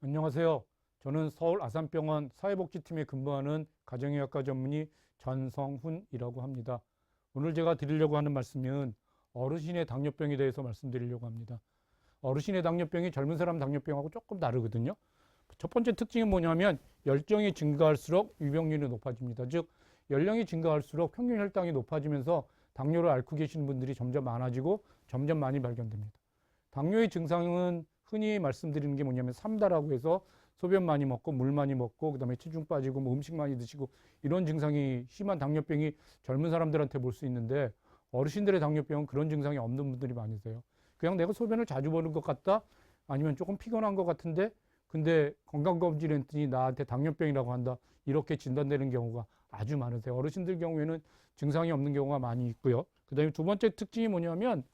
안녕하세요. 저는 서울 아산병원 사회복지팀에 근무하는 가정의학과 전문의 전성훈이라고 합니다. 오늘 제가 드리려고 하는 말씀은 어르신의 당뇨병에 대해서 말씀드리려고 합니다. 어르신의 당뇨병이 젊은 사람 당뇨병하고 조금 다르거든요. 첫 번째 특징이 뭐냐면 열정이 증가할수록 유병률이 높아집니다. 즉 연령이 증가할수록 평균 혈당이 높아지면서 당뇨를 앓고 계시는 분들이 점점 많아지고 점점 많이 발견됩니다. 당뇨의 증상은 흔히 말씀드리는 게 뭐냐면 삼다라고 해서 소변 많이 먹고 물 많이 먹고 그다음에 체중 빠지고 뭐 음식 많이 드시고 이런 증상이 심한 당뇨병이 젊은 사람들한테 볼 수 있는데 어르신들의 당뇨병은 그런 증상이 없는 분들이 많으세요. 그냥 내가 소변을 자주 보는 것 같다 아니면 조금 피곤한 것 같은데 근데 건강검진 했더니 나한테 당뇨병이라고 한다 이렇게 진단되는 경우가 아주 많으세요. 어르신들 경우에는 증상이 없는 경우가 많이 있고요. 그다음에 두 번째 특징이 뭐냐면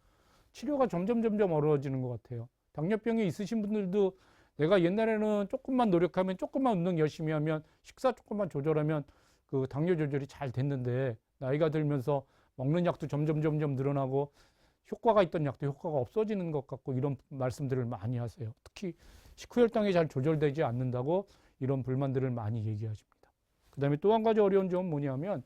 치료가 점점 점점 어려워지는 것 같아요. 당뇨병이 있으신 분들도 내가 옛날에는 조금만 노력하면 조금만 운동 열심히 하면 식사 조금만 조절하면 그 당뇨 조절이 잘 됐는데 나이가 들면서 먹는 약도 점점 점점 늘어나고 효과가 있던 약도 효과가 없어지는 것 같고 이런 말씀들을 많이 하세요. 특히 식후 혈당이 잘 조절되지 않는다고 이런 불만들을 많이 얘기하십니다. 그 다음에 또 한 가지 어려운 점은 뭐냐면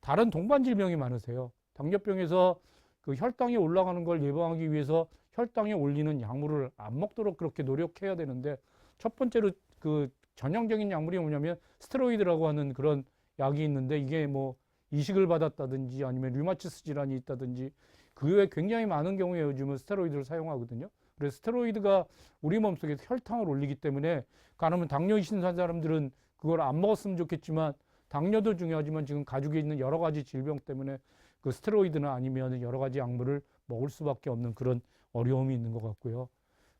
다른 동반 질병이 많으세요. 당뇨병에서 그 혈당이 올라가는 걸 예방하기 위해서 혈당이 올리는 약물을 안 먹도록 그렇게 노력해야 되는데 첫 번째로 그 전형적인 약물이 뭐냐면 스테로이드라고 하는 그런 약이 있는데 이게 뭐 이식을 받았다든지 아니면 류마티스 질환이 있다든지 그 외에 굉장히 많은 경우에 요즘은 스테로이드를 사용하거든요. 그래서 스테로이드가 우리 몸속에 혈당을 올리기 때문에 가능하면 당뇨 있는 사람들은 그걸 안 먹었으면 좋겠지만 당뇨도 중요하지만 지금 가족에 있는 여러 가지 질병 때문에 그 스테로이드나 아니면 여러 가지 약물을 먹을 수밖에 없는 그런 어려움이 있는 것 같고요.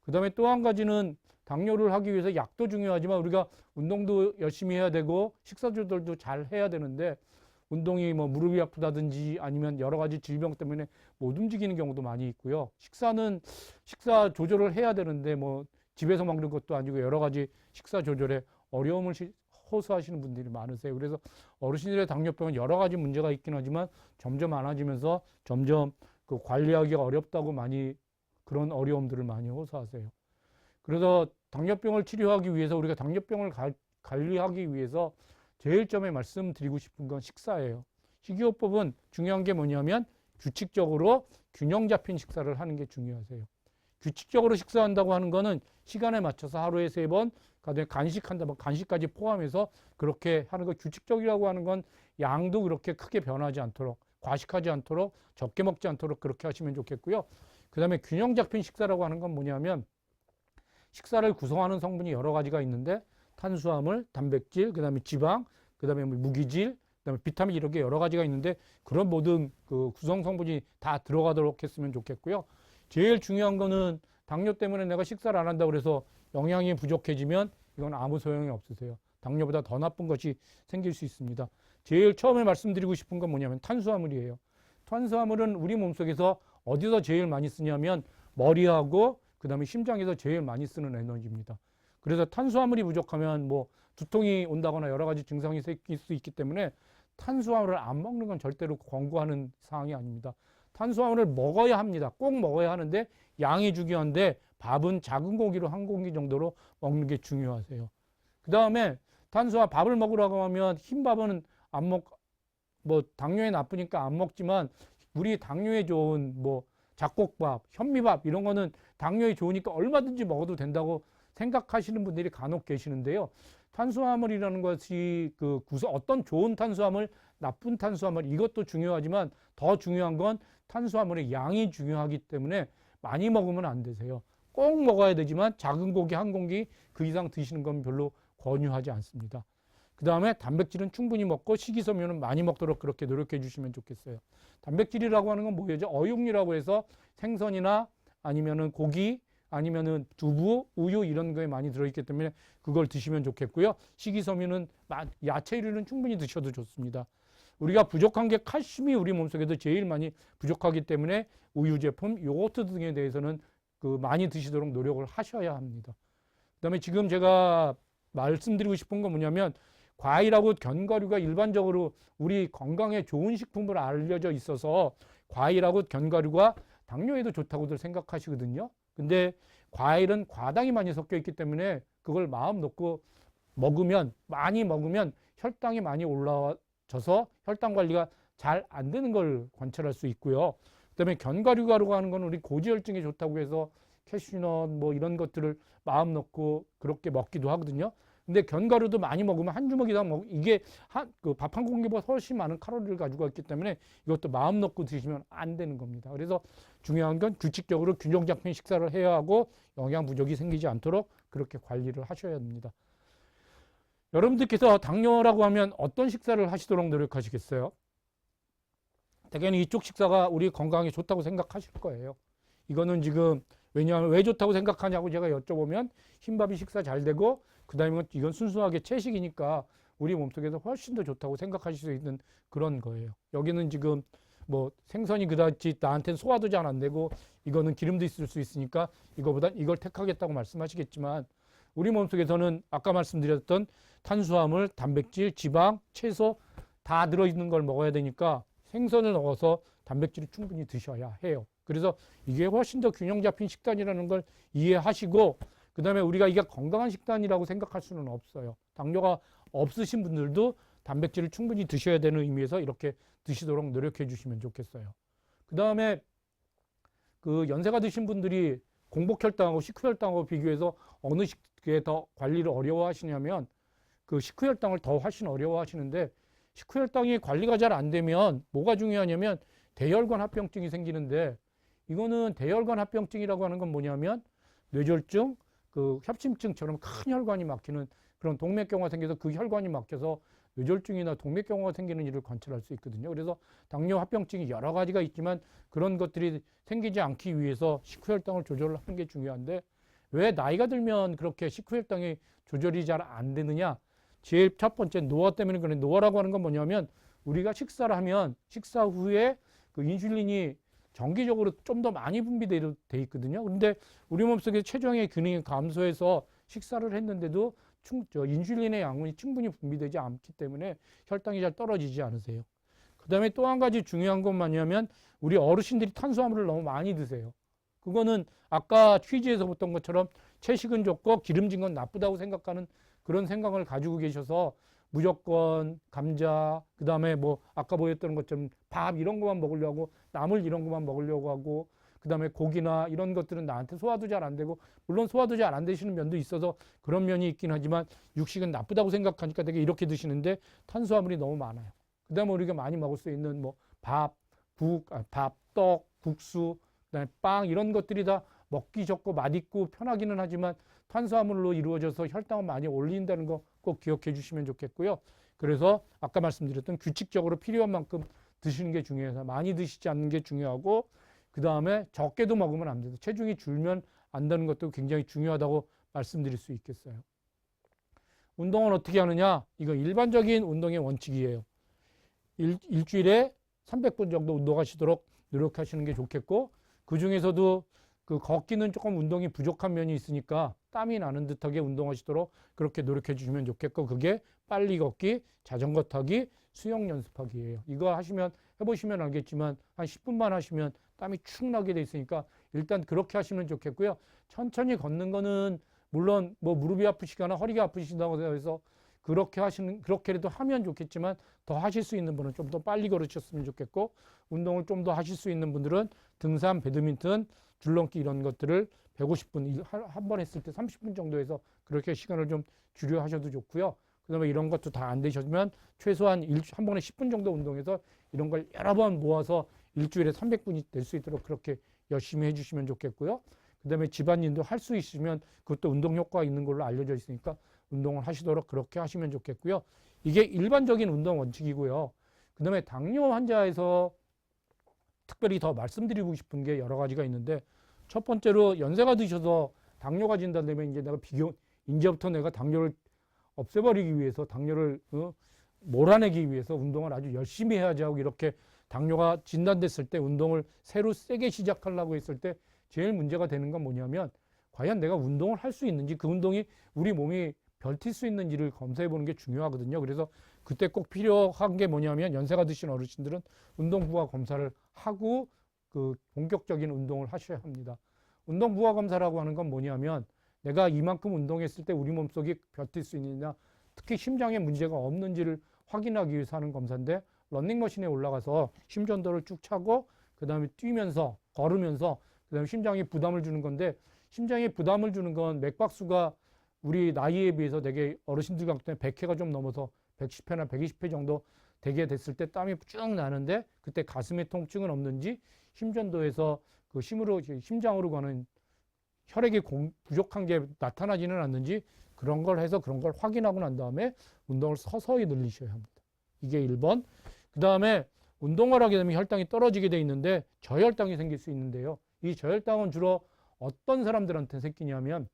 그 다음에 또 한 가지는 당뇨를 하기 위해서 약도 중요하지만 우리가 운동도 열심히 해야 되고 식사 조절도 잘 해야 되는데 운동이 뭐 무릎이 아프다든지 아니면 여러 가지 질병 때문에 못 움직이는 경우도 많이 있고요. 식사는 식사 조절을 해야 되는데 뭐 집에서 먹는 것도 아니고 여러 가지 식사 조절에 어려움을 시- 호소하시는 분들이 많으세요. 그래서 어르신들의 당뇨병은 여러 가지 문제가 있긴 하지만 점점 많아지면서 점점 그 관리하기가 어렵다고 많이 그런 어려움들을 많이 호소하세요. 그래서 당뇨병을 치료하기 위해서 우리가 당뇨병을 가- 관리하기 위해서 제일 처음에 말씀드리고 싶은 건 식사예요. 식이요법은 중요한 게 뭐냐면 규칙적으로 균형 잡힌 식사를 하는 게 중요하세요. 규칙적으로 식사한다고 하는 거는 시간에 맞춰서 하루에 세 번, 그다음에 간식한다, 뭐 간식까지 포함해서 그렇게 하는 거 규칙적이라고 하는 건 양도 그렇게 크게 변하지 않도록 과식하지 않도록 적게 먹지 않도록 그렇게 하시면 좋겠고요. 그 다음에 균형 잡힌 식사라고 하는 건 뭐냐면 식사를 구성하는 성분이 여러 가지가 있는데 탄수화물, 단백질, 그 다음에 지방, 그 다음에 뭐 무기질, 그 다음에 비타민 이런 게 여러 가지가 있는데 그런 모든 그 구성 성분이 다 들어가도록 했으면 좋겠고요. 제일 중요한 거는 당뇨 때문에 내가 식사를 안 한다고 그래서 영양이 부족해지면 이건 아무 소용이 없으세요. 당뇨보다 더 나쁜 것이 생길 수 있습니다. 제일 처음에 말씀드리고 싶은 건 뭐냐면 탄수화물이에요. 탄수화물은 우리 몸속에서 어디서 제일 많이 쓰냐면 머리하고 그다음에 심장에서 제일 많이 쓰는 에너지입니다. 그래서 탄수화물이 부족하면 뭐 두통이 온다거나 여러 가지 증상이 생길 수 있기 때문에 탄수화물을 안 먹는 건 절대로 권고하는 사항이 아닙니다. 탄수화물을 먹어야 합니다. 꼭 먹어야 하는데 양이 중요한데 밥은 작은 고기로 한 공기 정도로 먹는 게 중요하세요. 그 다음에 탄수화 밥을 먹으라고 하면 흰 밥은 안 먹, 뭐 당뇨에 나쁘니까 안 먹지만 우리 당뇨에 좋은 뭐 잡곡밥, 현미밥 이런 거는 당뇨에 좋으니까 얼마든지 먹어도 된다고 생각하시는 분들이 간혹 계시는데요. 탄수화물이라는 것이 그 구성 어떤 좋은 탄수화물, 나쁜 탄수화물 이것도 중요하지만 더 중요한 건 탄수화물의 양이 중요하기 때문에 많이 먹으면 안 되세요. 꼭 먹어야 되지만 작은 고기 한 공기 그 이상 드시는 건 별로 권유하지 않습니다. 그 다음에 단백질은 충분히 먹고 식이섬유는 많이 먹도록 그렇게 노력해 주시면 좋겠어요. 단백질이라고 하는 건 뭐예요? 어육류라고 해서 생선이나 아니면은 고기 아니면은 두부, 우유 이런 거에 많이 들어있기 때문에 그걸 드시면 좋겠고요. 식이섬유는 마- 야채류는 충분히 드셔도 좋습니다. 우리가 부족한 게 칼슘이 우리 몸속에서 제일 많이 부족하기 때문에 우유 제품, 요거트 등에 대해서는 그 많이 드시도록 노력을 하셔야 합니다. 그 다음에 지금 제가 말씀드리고 싶은 건 뭐냐면 과일하고 견과류가 일반적으로 우리 건강에 좋은 식품으로 알려져 있어서 과일하고 견과류가 당뇨에도 좋다고들 생각하시거든요. 근데 과일은 과당이 많이 섞여 있기 때문에 그걸 마음 놓고 먹으면 많이 먹으면 혈당이 많이 올라와져서 혈당 관리가 잘 안 되는 걸 관찰할 수 있고요. 그다음에 견과류 가루가 하는 건 우리 고지혈증에 좋다고 해서 캐슈넛 뭐 이런 것들을 마음 놓고 그렇게 먹기도 하거든요. 근데 견과류도 많이 먹으면 한 주먹이 다 먹 이게 한그밥 한 공기보다 훨씬 많은 칼로리를 가지고 있기 때문에 이것도 마음 놓고 드시면 안 되는 겁니다. 그래서 중요한 건 규칙적으로 균형 잡힌 식사를 해야 하고 영양 부족이 생기지 않도록 그렇게 관리를 하셔야 됩니다. 여러분들께서 당뇨라고 하면 어떤 식사를 하시도록 노력하시겠어요? 대개는 이쪽 식사가 우리 건강에 좋다고 생각하실 거예요. 이거는 지금 왜냐하면 왜 좋다고 생각하냐고 제가 여쭤보면 흰밥이 식사 잘 되고 그 다음에 이건 순수하게 채식이니까 우리 몸속에서 훨씬 더 좋다고 생각하실 수 있는 그런 거예요. 여기는 지금 뭐 생선이 그다지 나한테는 소화도 잘안 되고 이거는 기름도 있을 수 있으니까 이거보다 이걸 택하겠다고 말씀하시겠지만 우리 몸속에서는 아까 말씀드렸던 탄수화물, 단백질, 지방, 채소 다 들어있는 걸 먹어야 되니까 생선을 넣어서 단백질을 충분히 드셔야 해요. 그래서 이게 훨씬 더 균형 잡힌 식단이라는 걸 이해하시고 그 다음에 우리가 이게 건강한 식단이라고 생각할 수는 없어요. 당뇨가 없으신 분들도 단백질을 충분히 드셔야 되는 의미에서 이렇게 드시도록 노력해 주시면 좋겠어요. 그 다음에 그 연세가 드신 분들이 공복혈당하고 식후혈당하고 비교해서 어느 식에 더 관리를 어려워하시냐면 그 식후혈당을 더 훨씬 어려워하시는데 식후혈당이 관리가 잘 안 되면 뭐가 중요하냐면 대혈관 합병증이 생기는데 이거는 대혈관 합병증이라고 하는 건 뭐냐면 뇌졸중, 그 협심증처럼 큰 혈관이 막히는 그런 동맥경화가 생겨서 그 혈관이 막혀서 뇌졸중이나 동맥경화가 생기는 일을 관찰할 수 있거든요. 그래서 당뇨 합병증이 여러 가지가 있지만 그런 것들이 생기지 않기 위해서 식후혈당을 조절하는 게 중요한데 왜 나이가 들면 그렇게 식후혈당이 조절이 잘 안 되느냐? 제일 첫 번째 노화 때문에 그래. 노화라고 하는 건 뭐냐면 우리가 식사를 하면 식사 후에 그 인슐린이 정기적으로 좀 더 많이 분비돼 있거든요. 근데 우리 몸속에 체중의 기능이 감소해서 식사를 했는데도 충, 저 인슐린의 양분이 충분히 분비되지 않기 때문에 혈당이 잘 떨어지지 않으세요. 그 다음에 또 한 가지 중요한 건 뭐냐면 우리 어르신들이 탄수화물을 너무 많이 드세요. 그거는 아까 퀴즈에서 봤던 것처럼 채식은 좋고 기름진 건 나쁘다고 생각하는 그런 생각을 가지고 계셔서 무조건 감자, 그 다음에 뭐 아까 보였던 것처럼 밥 이런 것만 먹으려고 나물 이런 것만 먹으려고 하고 그 다음에 고기나 이런 것들은 나한테 소화도 잘 안 되고 물론 소화도 잘 안 되시는 면도 있어서 그런 면이 있긴 하지만 육식은 나쁘다고 생각하니까 되게 이렇게 드시는데 탄수화물이 너무 많아요. 그 다음에 우리가 많이 먹을 수 있는 뭐 밥, 국, 아, 밥, 떡, 국수, 그다음에 빵 이런 것들이 다 먹기 좋고 맛있고 편하기는 하지만 탄수화물로 이루어져서 혈당을 많이 올린다는 거 꼭 기억해 주시면 좋겠고요. 그래서 아까 말씀드렸던 규칙적으로 필요한 만큼 드시는 게 중요해서 많이 드시지 않는 게 중요하고 그 다음에 적게도 먹으면 안 돼요. 체중이 줄면 안 되는 것도 굉장히 중요하다고 말씀드릴 수 있겠어요. 운동은 어떻게 하느냐? 이거 일반적인 운동의 원칙이에요. 일, 일주일에 300분 정도 운동하시도록 노력하시는 게 좋겠고 그 중에서도 그 걷기는 조금 운동이 부족한 면이 있으니까 땀이 나는 듯하게 운동하시도록 그렇게 노력해 주시면 좋겠고 그게 빨리 걷기, 자전거 타기, 수영 연습하기예요. 이거 하시면 해보시면 알겠지만 한 10분만 하시면 땀이 축 나게 돼 있으니까 일단 그렇게 하시면 좋겠고요. 천천히 걷는 거는 물론 뭐 무릎이 아프시거나 허리가 아프시다고 해서 그렇게 하시는 그렇게라도 하면 좋겠지만 더 하실 수 있는 분은 좀 더 빨리 걸으셨으면 좋겠고 운동을 좀 더 하실 수 있는 분들은 등산, 배드민턴, 줄넘기 이런 것들을 150분 한 번 했을 때 30분 정도 해서 그렇게 시간을 좀 줄여 하셔도 좋고요. 그다음에 이런 것도 다 안 되셨으면 최소한 일, 한 번에 10분 정도 운동해서 이런 걸 여러 번 모아서 일주일에 300분이 될 수 있도록 그렇게 열심히 해주시면 좋겠고요. 그다음에 집안일도 할 수 있으면 그것도 운동 효과가 있는 걸로 알려져 있으니까 운동을 하시도록 그렇게 하시면 좋겠고요. 이게 일반적인 운동 원칙이고요. 그다음에 당뇨 환자에서 특별히 더 말씀드리고 싶은 게 여러 가지가 있는데 첫 번째로 연세가 드셔서 당뇨가 진단되면 이제 내가 비교 이제부터 내가 당뇨를 없애버리기 위해서 당뇨를 어, 몰아내기 위해서 운동을 아주 열심히 해야지 하고 이렇게 당뇨가 진단됐을 때 운동을 새로 세게 시작하려고 했을 때 제일 문제가 되는 건 뭐냐면 과연 내가 운동을 할 수 있는지 그 운동이 우리 몸이 버틸 수 있는지를 검사해 보는 게 중요하거든요. 그래서 그때 꼭 필요한 게 뭐냐면 연세가 드신 어르신들은 운동 후와 검사를 하고 그 본격적인 운동을 하셔야 합니다. 운동 부하 검사라고 하는 건 뭐냐면 내가 이만큼 운동했을 때 우리 몸속이 버틸 수 있느냐 특히 심장에 문제가 없는지를 확인하기 위해서 하는 검사인데 런닝머신에 올라가서 심전도를 쭉 차고 그 다음에 뛰면서 걸으면서 그 다음에 심장에 부담을 주는 건데 심장에 부담을 주는 건 맥박수가 우리 나이에 비해서 되게 어르신들 같은 경우에 100회가 좀 넘어서 110회나 120회 정도 되게 됐을 때 땀이 쭉 나는데 그때 가슴에 통증은 없는지 심전도에서 그 심으로 심장으로 가는 혈액이 공- 부족한 게 나타나지는 않는지 그런 걸 해서 그런 걸 확인하고 난 다음에 운동을 서서히 늘리셔야 합니다. 이게 1번. 그 다음에 운동을 하게 되면 혈당이 떨어지게 돼 있는데 저혈당이 생길 수 있는데요. 이 저혈당은 주로 어떤 사람들한테 생기냐면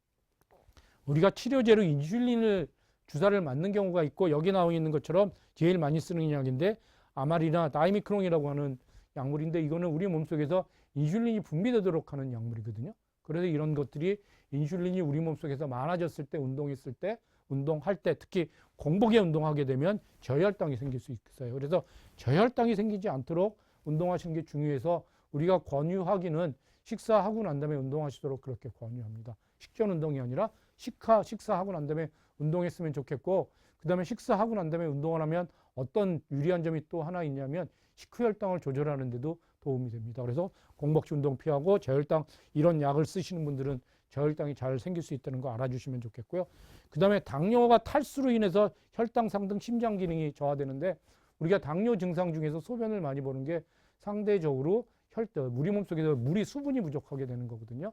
우리가 치료제로 인슐린을 주사를 맞는 경우가 있고 여기 나와 있는 것처럼 제일 많이 쓰는 약인데 아마리나 다이미크론이라고 하는 약물인데 이거는 우리 몸속에서 인슐린이 분비되도록 하는 약물이거든요. 그래서 이런 것들이 인슐린이 우리 몸속에서 많아졌을 때 운동했을 때 운동할 때 특히 공복에 운동하게 되면 저혈당이 생길 수 있어요. 그래서 저혈당이 생기지 않도록 운동하시는 게 중요해서 우리가 권유하기는 식사하고 난 다음에 운동하시도록 그렇게 권유합니다. 식전 운동이 아니라 식하 식사하고 난 다음에 운동했으면 좋겠고 그다음에 식사하고 난 다음에 운동을 하면 어떤 유리한 점이 또 하나 있냐면 식후혈당을 조절하는 데도 도움이 됩니다. 그래서 공복시 운동 피하고 저혈당 이런 약을 쓰시는 분들은 저혈당이 잘 생길 수 있다는 거 알아주시면 좋겠고요. 그다음에 당뇨가 탈수로 인해서 혈당 상등 심장 기능이 저하되는데 우리가 당뇨 증상 중에서 소변을 많이 보는 게 상대적으로 혈당 우리 몸속에서 물이 수분이 부족하게 되는 거거든요.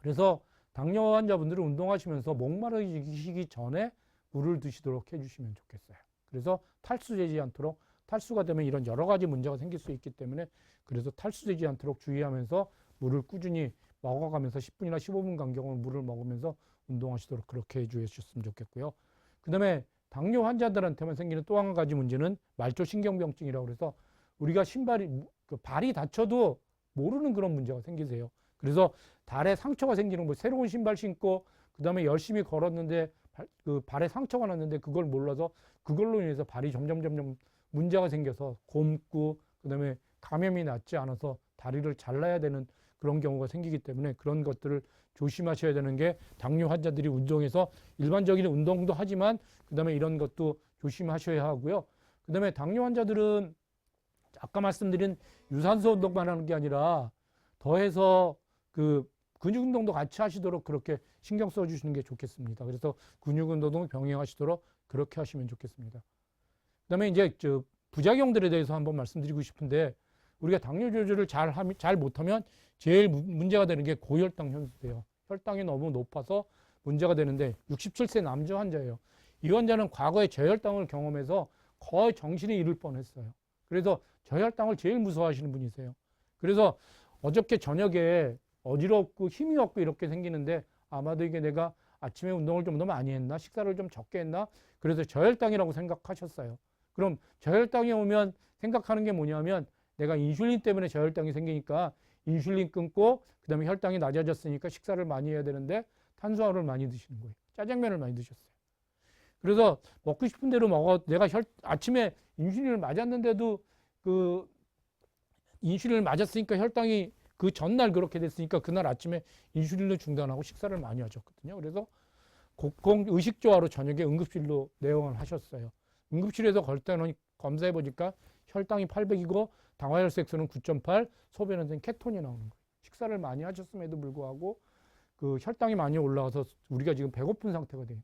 그래서 당뇨 환자분들은 운동하시면서 목마르시기 전에 물을 드시도록 해주시면 좋겠어요. 그래서 탈수되지 않도록 탈수가 되면 이런 여러 가지 문제가 생길 수 있기 때문에 그래서 탈수되지 않도록 주의하면서 물을 꾸준히 먹어가면서 10분이나 15분 간격으로 물을 먹으면서 운동하시도록 그렇게 해주셨으면 좋겠고요. 그 다음에 당뇨 환자들한테만 생기는 또 한 가지 문제는 말초신경병증이라고 그래서 우리가 신발이 그 발이 다쳐도 모르는 그런 문제가 생기세요. 그래서 발에 상처가 생기는 거 새로운 신발 신고 그다음에 열심히 걸었는데 발, 그 발에 상처가 났는데 그걸 몰라서 그걸로 인해서 발이 점점 점점 문제가 생겨서 곰고 그다음에 감염이 낫지 않아서 다리를 잘라야 되는 그런 경우가 생기기 때문에 그런 것들을 조심하셔야 되는 게 당뇨 환자들이 운동에서 일반적인 운동도 하지만 그다음에 이런 것도 조심하셔야 하고요. 그다음에 당뇨 환자들은 아까 말씀드린 유산소 운동만 하는 게 아니라 더해서 그 근육 운동도 같이 하시도록 그렇게 신경 써 주시는 게 좋겠습니다. 그래서 근육 운동도 병행하시도록 그렇게 하시면 좋겠습니다. 그다음에 이제 저 부작용들에 대해서 한번 말씀드리고 싶은데 우리가 당뇨 조절을 잘 하면 잘 못하면 제일 무- 문제가 되는 게 고혈당 현수예요. 혈당이 너무 높아서 문제가 되는데 67세 남자 환자예요. 이 환자는 과거에 저혈당을 경험해서 거의 정신이 잃을 뻔했어요. 그래서 저혈당을 제일 무서워하시는 분이세요. 그래서 어저께 저녁에 어지럽고 힘이 없고 이렇게 생기는데 아마도 이게 내가 아침에 운동을 좀 더 많이 했나 식사를 좀 적게 했나 그래서 저혈당이라고 생각하셨어요. 그럼 저혈당이 오면 생각하는 게 뭐냐면 내가 인슐린 때문에 저혈당이 생기니까 인슐린 끊고 그다음에 혈당이 낮아졌으니까 식사를 많이 해야 되는데 탄수화물을 많이 드시는 거예요. 짜장면을 많이 드셨어요. 그래서 먹고 싶은 대로 먹어 내가 혈 아침에 인슐린을 맞았는데도 그 인슐린을 맞았으니까 혈당이 그 전날 그렇게 됐으니까 그날 아침에 인슐린을 중단하고 식사를 많이 하셨거든요. 그래서 곡공 의식조화로 저녁에 응급실로 내원을 하셨어요. 응급실에서 걸 때는 검사해 보니까 혈당이 800이고 당화혈색소는 9.8, 소변은 케톤이 나오는 거예요. 식사를 많이 하셨음에도 불구하고 그 혈당이 많이 올라가서 우리가 지금 배고픈 상태가 돼요.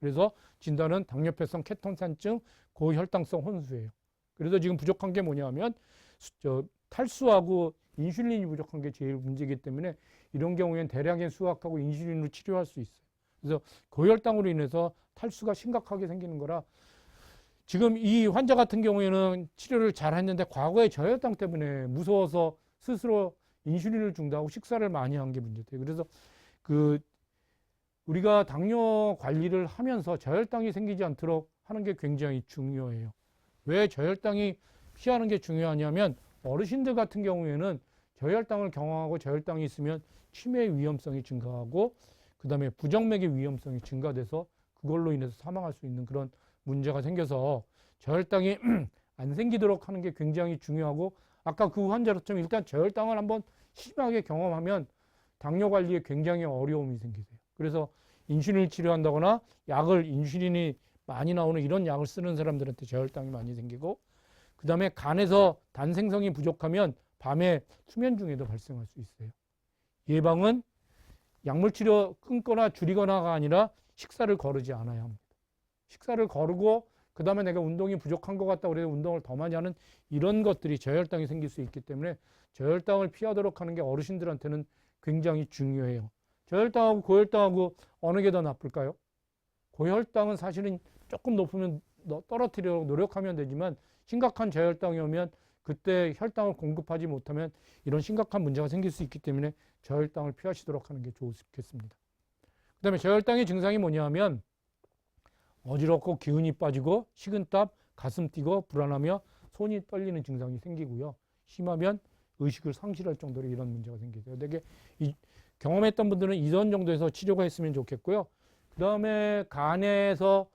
그래서 진단은 당뇨폐성 케톤산증 고혈당성 혼수예요. 그래서 지금 부족한 게 뭐냐면 수- 저 탈수하고 인슐린이 부족한 게 제일 문제이기 때문에 이런 경우에는 대량의 수확하고 인슐린으로 치료할 수 있어요. 그래서 고혈당으로 인해서 탈수가 심각하게 생기는 거라 지금 이 환자 같은 경우에는 치료를 잘 했는데 과거에 저혈당 때문에 무서워서 스스로 인슐린을 중단하고 식사를 많이 한 게 문제돼요. 그래서 그 우리가 당뇨 관리를 하면서 저혈당이 생기지 않도록 하는 게 굉장히 중요해요. 왜 저혈당이 피하는 게 중요하냐면 어르신들 같은 경우에는 저혈당을 경험하고 저혈당이 있으면 치매 위험성이 증가하고 그다음에 부정맥의 위험성이 증가돼서 그걸로 인해서 사망할 수 있는 그런 문제가 생겨서 저혈당이 안 생기도록 하는 게 굉장히 중요하고 아까 그 환자처럼 일단 저혈당을 한번 심하게 경험하면 당뇨 관리에 굉장히 어려움이 생기세요. 그래서 인슐린을 치료한다거나 약을 인슐린이 많이 나오는 이런 약을 쓰는 사람들한테 저혈당이 많이 생기고 그 다음에 간에서 단 생성이 부족하면 밤에 수면 중에도 발생할 수 있어요. 예방은 약물 치료 끊거나 줄이거나가 아니라 식사를 거르지 않아야 합니다. 식사를 거르고 그 다음에 내가 운동이 부족한 것 같다 그래서 운동을 더 많이 하는 이런 것들이 저혈당이 생길 수 있기 때문에 저혈당을 피하도록 하는 게 어르신들한테는 굉장히 중요해요. 저혈당하고 고혈당하고 어느 게 더 나쁠까요? 고혈당은 사실은 조금 높으면 너- 떨어뜨리려고 노력하면 되지만 심각한 저혈당이 오면 그때 혈당을 공급하지 못하면 이런 심각한 문제가 생길 수 있기 때문에 저혈당을 피하시도록 하는 게 좋겠습니다. 그 다음에 저혈당의 증상이 뭐냐 하면 어지럽고 기운이 빠지고 식은땀, 가슴 뛰고 불안하며 손이 떨리는 증상이 생기고요. 심하면 의식을 상실할 정도로 이런 문제가 생기세요. 되게 이, 경험했던 분들은 이런 정도에서 치료가 했으면 좋겠고요. 그 다음에 간에서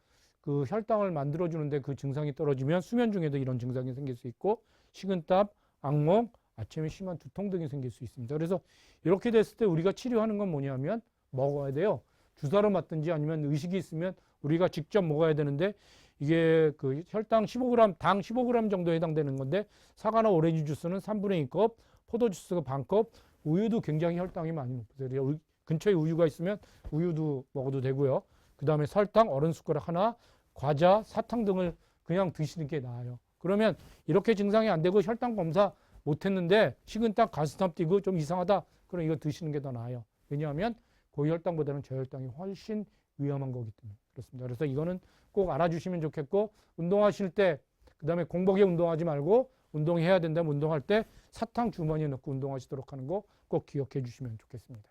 그 혈당을 만들어주는데 그 증상이 떨어지면 수면 중에도 이런 증상이 생길 수 있고 식은땀, 악몽, 아침에 심한 두통 등이 생길 수 있습니다. 그래서 이렇게 됐을 때 우리가 치료하는 건 뭐냐면 먹어야 돼요. 주사로 맞든지 아니면 의식이 있으면 우리가 직접 먹어야 되는데 이게 그 혈당 15g, 당 15g 정도에 해당되는 건데 사과나 오렌지 주스는 3분의 2컵, 포도 주스가 반컵, 우유도 굉장히 혈당이 많이 높으세요. 우- 근처에 우유가 있으면 우유도 먹어도 되고요. 그 다음에 설탕, 얼음 숟가락 하나, 과자, 사탕 등을 그냥 드시는 게 나아요. 그러면 이렇게 증상이 안 되고 혈당 검사 못 했는데 식은땀, 가슴땀 뛰고 좀 이상하다. 그럼 이거 드시는 게 더 나아요. 왜냐하면 고혈당보다는 저혈당이 훨씬 위험한 거기 때문에 그렇습니다. 그래서 이거는 꼭 알아주시면 좋겠고 운동하실 때 그다음에 공복에 운동하지 말고 운동해야 된다면 운동할 때 사탕 주머니에 넣고 운동하시도록 하는 거 꼭 기억해 주시면 좋겠습니다.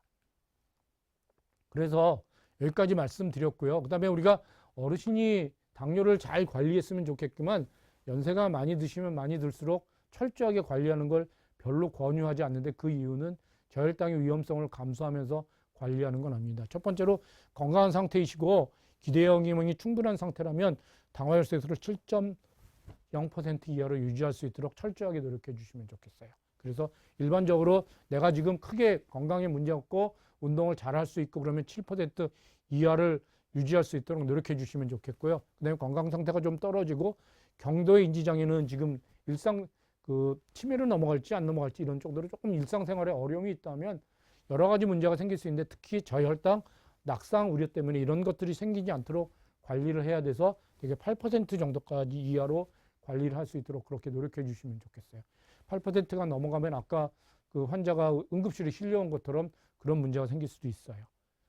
그래서 여기까지 말씀드렸고요. 그다음에 우리가 어르신이 당뇨를 잘 관리했으면 좋겠지만 연세가 많이 드시면 많이 들수록 철저하게 관리하는 걸 별로 권유하지 않는데 그 이유는 저혈당의 위험성을 감수하면서 관리하는 건 아닙니다. 첫 번째로 건강한 상태이시고 기대형 기능이 충분한 상태라면 당화혈색소를 7.0% 이하로 유지할 수 있도록 철저하게 노력해 주시면 좋겠어요. 그래서 일반적으로 내가 지금 크게 건강에 문제 없고 운동을 잘 할 수 있고 그러면 7% 이하를 유지할 수 있도록 노력해 주시면 좋겠고요. 그다음에 건강 상태가 좀 떨어지고 경도의 인지 장애는 지금 일상 그 치매로 넘어갈지 안 넘어갈지 이런 정도로 조금 일상생활에 어려움이 있다면 여러 가지 문제가 생길 수 있는데 특히 저혈당, 낙상 우려 때문에 이런 것들이 생기지 않도록 관리를 해야 돼서 되게 8% 정도까지 이하로 관리를 할 수 있도록 그렇게 노력해 주시면 좋겠어요. 8%가 넘어가면 아까 그 환자가 응급실에 실려온 것처럼 그런 문제가 생길 수도 있어요.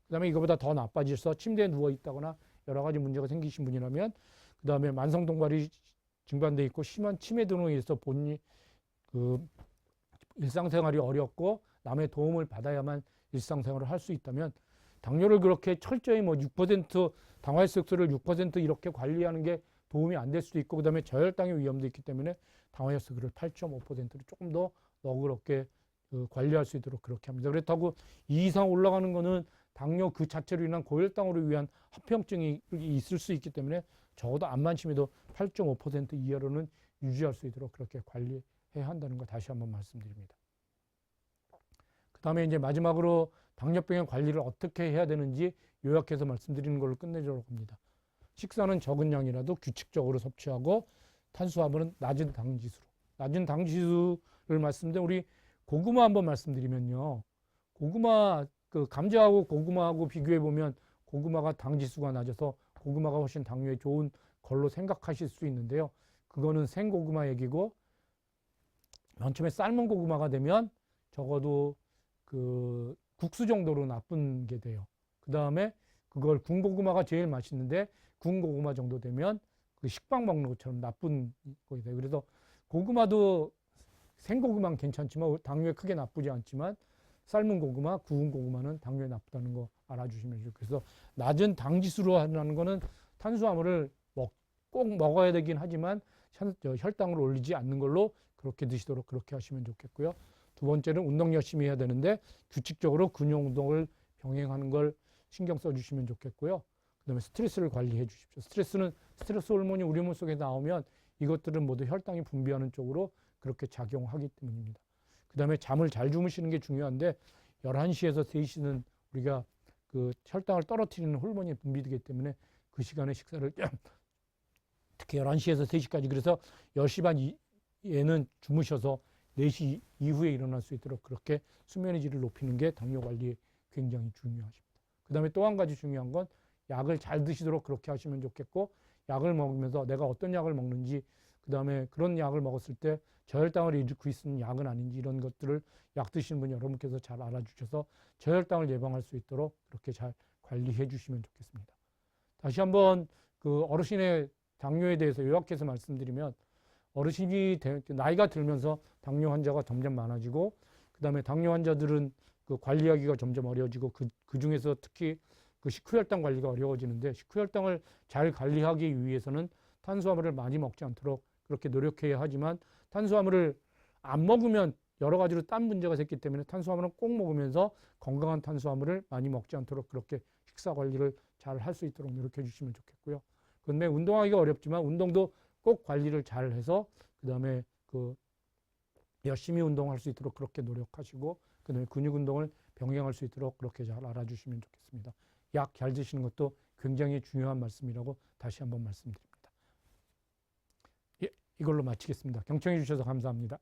그다음에 이거보다 더 나빠져서 침대에 누워 있다거나 여러 가지 문제가 생기신 분이라면 그다음에 만성 동발이 증반돼 있고 심한 치매 등으로 인해서 본인 그 일상생활이 어렵고 남의 도움을 받아야만 일상생활을 할 수 있다면 당뇨를 그렇게 철저히 뭐 6% 당화혈색소를 6% 이렇게 관리하는 게 도움이 안 될 수도 있고 그다음에 저혈당의 위험도 있기 때문에 당화혈색소를 8.5%로 조금 더 너그럽게 그 관리할 수 있도록 그렇게 합니다. 그렇다고 이 이상 올라가는 거는 당뇨 그 자체로 인한 고혈당으로 위한 합병증이 있을 수 있기 때문에 적어도 암만 심해도 8.5% 이하로는 유지할 수 있도록 그렇게 관리해야 한다는 거 다시 한번 말씀드립니다. 그 다음에 이제 마지막으로 당뇨병의 관리를 어떻게 해야 되는지 요약해서 말씀드리는 걸로 끝내도록 합니다. 식사는 적은 양이라도 규칙적으로 섭취하고 탄수화물은 낮은 당 지수로. 낮은 당 지수를 말씀드린 우리 고구마 한번 말씀드리면요. 고구마 그 감자하고 고구마하고 비교해 보면 고구마가 당 지수가 낮아서 고구마가 훨씬 당뇨에 좋은 걸로 생각하실 수 있는데요. 그거는 생고구마 얘기고 맨 처음에 삶은 고구마가 되면 적어도 그 국수 정도로 나쁜 게 돼요. 그 다음에 그걸 군고구마가 제일 맛있는데 군고구마 정도 되면 그 식빵 먹는 것처럼 나쁜 거이 돼요. 그래서 고구마도 생고구마는 괜찮지만 당뇨에 크게 나쁘지 않지만 삶은 고구마, 구운 고구마는 당뇨에 나쁘다는 거 알아주시면. 그래서 낮은 당 지수로 하는 거는 탄수화물을 먹, 꼭 먹어야 되긴 하지만 혈- 저 혈당을 올리지 않는 걸로 그렇게 드시도록 그렇게 하시면 좋겠고요. 두 번째는 운동 열심히 해야 되는데 규칙적으로 근육 운동을 병행하는 걸 신경 써 주시면 좋겠고요. 그다음에 스트레스를 관리해 주십시오. 스트레스는 스트레스 호르몬이 우리 몸 속에 나오면 이것들은 모두 혈당이 분비하는 쪽으로 그렇게 작용하기 때문입니다. 그 다음에 잠을 잘 주무시는 게 중요한데 11시에서 3시는 우리가 그 혈당을 떨어뜨리는 호르몬이 분비되기 때문에 그 시간에 식사를 특히 11시에서 3시까지 그래서 10시 반 이에는 주무셔서 4시 이후에 일어날 수 있도록 그렇게 수면의 질을 높이는 게 당뇨 관리에 굉장히 중요하십니다. 그 다음에 또 한 가지 중요한 건 약을 잘 드시도록 그렇게 하시면 좋겠고 약을 먹으면서 내가 어떤 약을 먹는지 그 다음에 그런 약을 먹었을 때 저혈당을 일으키고 있는 약은 아닌지 이런 것들을 약 드시는 분 여러분께서 잘 알아주셔서 저혈당을 예방할 수 있도록 그렇게 잘 관리해 주시면 좋겠습니다. 다시 한번 그 어르신의 당뇨에 대해서 요약해서 말씀드리면 어르신이 되- 나이가 들면서 당뇨 환자가 점점 많아지고 그다음에 당뇨 환자들은 그 관리하기가 점점 어려워지고 그, 그 중에서 특히 그 식후혈당 관리가 어려워지는데 식후혈당을 잘 관리하기 위해서는 탄수화물을 많이 먹지 않도록 그렇게 노력해야 하지만 탄수화물을 안 먹으면 여러 가지로 딴 문제가 생기기 때문에 탄수화물은 꼭 먹으면서 건강한 탄수화물을 많이 먹지 않도록 그렇게 식사 관리를 잘 할 수 있도록 노력해 주시면 좋겠고요. 그런데 운동하기가 어렵지만 운동도 꼭 관리를 잘 해서 그다음에 그 열심히 운동할 수 있도록 그렇게 노력하시고 그다음에 근육 운동을 병행할 수 있도록 그렇게 잘 알아주시면 좋겠습니다. 약 잘 드시는 것도 굉장히 중요한 말씀이라고 다시 한번 말씀드립니다. 예, 이걸로 마치겠습니다. 경청해 주셔서 감사합니다.